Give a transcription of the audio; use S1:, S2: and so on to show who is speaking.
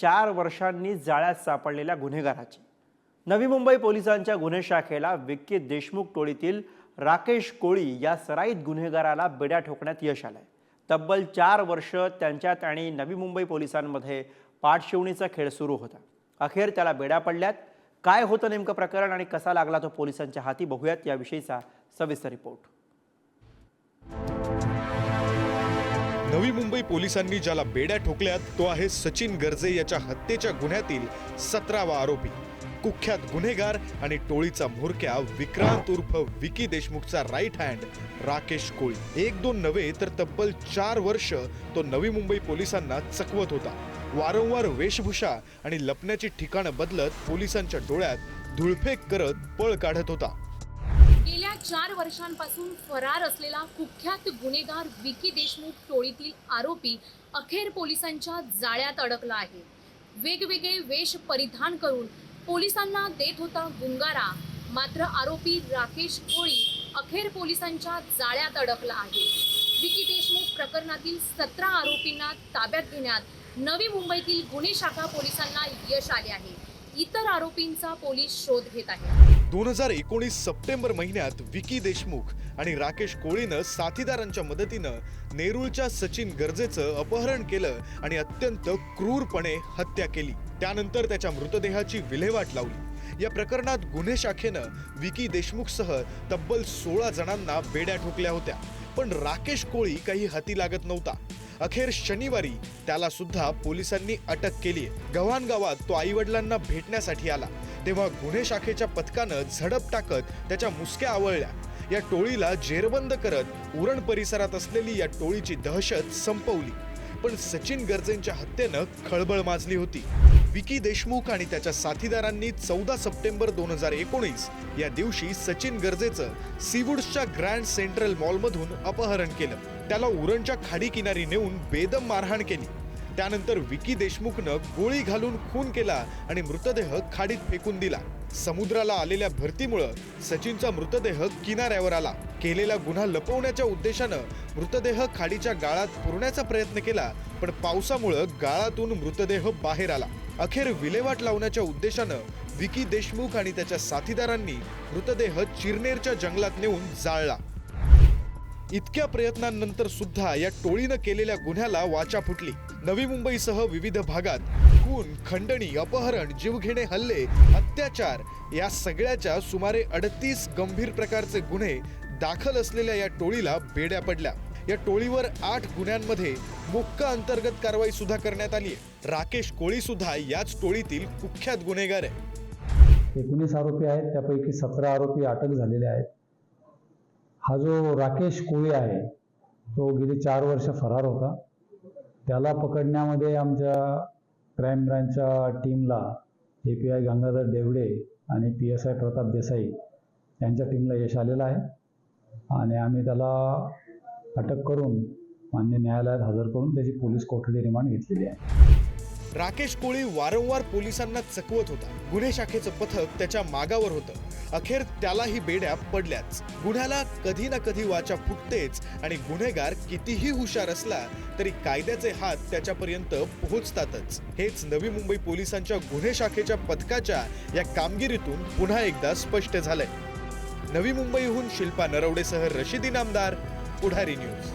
S1: चार वर्षांनी जाळ्यात सापडलेल्या गुन्हेगाराची. नवी मुंबई पोलिसांच्या गुन्हे शाखेला विक्की देशमुख टोळीतील राकेश कोळी या सराईत गुन्हेगाराला बेड्या ठोकण्यात यश आलंय. तब्बल चार वर्ष त्यांच्यात आणि नवी मुंबई पोलिसांमध्ये पाठशिवणीचा खेळ सुरू होता. अखेर त्याला बेड्या पडल्यात. काय होतं नेमकं प्रकरण आणि कसा लागला तो पोलिसांच्या हाती बघूयात. याविषयीचा सविस्तर रिपोर्ट.
S2: नवी मुंबई पोलिसांनी ज्याला बेड्या ठोकल्यात तो आहे सचिन गर्जे याच्या हत्येच्या गुन्ह्यातील सतरावा आरोपी. कुख्यात गुन्हेगार आणि टोळीचा म्होरक्या विक्रांत उर्फ विकी देशमुखचा राईट हँड राकेश कोळी. एक दोन नव्हे तर तब्बल चार वर्ष तो नवी मुंबई पोलिसांना चकवत होता. वारंवार वेशभूषा आणि लपण्याची ठिकाणं बदलत पोलिसांच्या डोळ्यात धुळफेक करत पळ काढत होता.
S3: गेल्या चार वर्षांपासून फरार असलेला कुख्यात गुन्हेगार विकी देशमुख टोळीतील आरोपी अखेर पोलिसांच्या जाळ्यात अडकला आहे. वेगवेगळे वेश परिधान करून पोलिसांना देत होता गुंगारा. मात्र आरोपी राकेश कोळी अखेर पोलिसांच्या जाळ्यात अडकला आहे. विकी देशमुख प्रकरणातील सतरा आरोपींना ताब्यात घेण्यात नवी मुंबईतील गुन्हे शाखा पोलिसांना यश आले आहे. इतर आरोपींचा पोलीस शोध घेत आहेत
S2: दोन हजार एकोणीस सप्टेंबर महिन्यात विकी देशमुख आणि राकेश कोळीनं साथीदारांच्या मदतीनं नेरूळच्या सचिन गरजेचं अपहरण केलं आणि अत्यंत क्रूरपणे हत्या केली. त्यानंतर त्याच्या मृतदेहाची विल्हेवाट लावली. या प्रकरणात गुन्हे शाखेनं विकी देशमुखसह तब्बल सोळा जणांना बेड्या ठोकल्या होत्या. पण राकेश कोळी काही हाती लागत नव्हता. अखेर शनिवारी त्याला सुद्धा पोलिसांनी अटक केली गव्हाण गावात तो आई वडिलांना भेटण्यासाठी आला. तेव्हा गुन्हे शाखेच्या पथकानं झडप टाकत त्याच्या मुसक्या आवळल्या. या टोळीला जेरबंद करत उरण परिसरात असलेली या टोळीची दहशत संपवली. पण सचिन गर्जेंच्या हत्येनं खळबळ माजली होती. विकी देशमुख आणि त्याच्या साथीदारांनी चौदा सप्टेंबर दोन हजार एकोणीस या दिवशी सचिन गरजेचं सीवूड्सच्या ग्रँड सेंट्रल मॉलमधून अपहरण केलं. त्याला उरणच्या खाडी किनारी नेऊन बेदम मारहाण केली. त्यानंतर विकी देशमुखनं गोळी घालून खून केला आणि मृतदेह खाडीत फेकून दिला. समुद्राला आलेल्या भरतीमुळं सचिनचा मृतदेह किनाऱ्यावर आला. केलेला गुन्हा लपवण्याच्या उद्देशानं मृतदेह खाडीच्या गाळात पुरण्याचा प्रयत्न केला पण पावसामुळं गाळातून मृतदेह बाहेर आला. अखेर विल्हेवाट लावण्याच्या उद्देशानं विकी देशमुख आणि त्याच्या साथीदारांनी मृतदेह चिरनेरच्या जंगलात नेऊन जाळला. इतक्या प्रयत्नांनंतर सुद्धा या टोळीनं केलेल्या गुन्ह्याला वाचा फुटली. नवी मुंबईसह विविध भागात खून खंडणी अपहरण जीवघेणे हल्ले अत्याचार या सगळ्याच्या सुमारे अडतीस गंभीर प्रकारचे गुन्हे दाखल असलेल्या या टोळीला बेड्या पडल्या. या टोळीवर आठ गुन्ह्यांमध्ये मोक्का अंतर्गत कारवाई सुद्धा करण्यात आली आहे. राकेश कोळी सुद्धा याच टोळीतील कुख्यात गुन्हेगार आहे.
S4: एकोणीस आरोपी आहेत त्यापैकी सतरा आरोपी अटक झालेले आहेत. हा जो राकेश कोळी आहे तो गेली चार वर्ष फरार होता. त्याला पकडण्यामध्ये आमच्या क्राईम ब्रँचच्या टीमला A P I Gangadhar Devade आणि P S I Pratap Desai यांच्या टीमला यश आलेलं आहे. आणि आम्ही त्याला अटक करून मान्य न्यायालयात हजर करून त्याची पोलीस कोठडी रिमांड घेतलेली आहे.
S2: राकेश कोळी वारंवार पोलिसांना चकवत होता. गुन्हे शाखेचं पथक त्याच्या मागावर होतं. अखेर त्यालाही बेड्या पडल्याच. गुन्ह्याला कधी ना कधी वाचा फुटतेच आणि गुन्हेगार कितीही हुशार असला तरी कायद्याचे हात त्याच्यापर्यंत पोहोचतातच. हेच नवी मुंबई पोलिसांच्या गुन्हे शाखेच्या पथकाच्या या कामगिरीतून पुन्हा एकदा स्पष्ट झालंय. नवी मुंबईहून शिल्पा नरवडेसह रशिदी नामदार पुढारी न्यूज.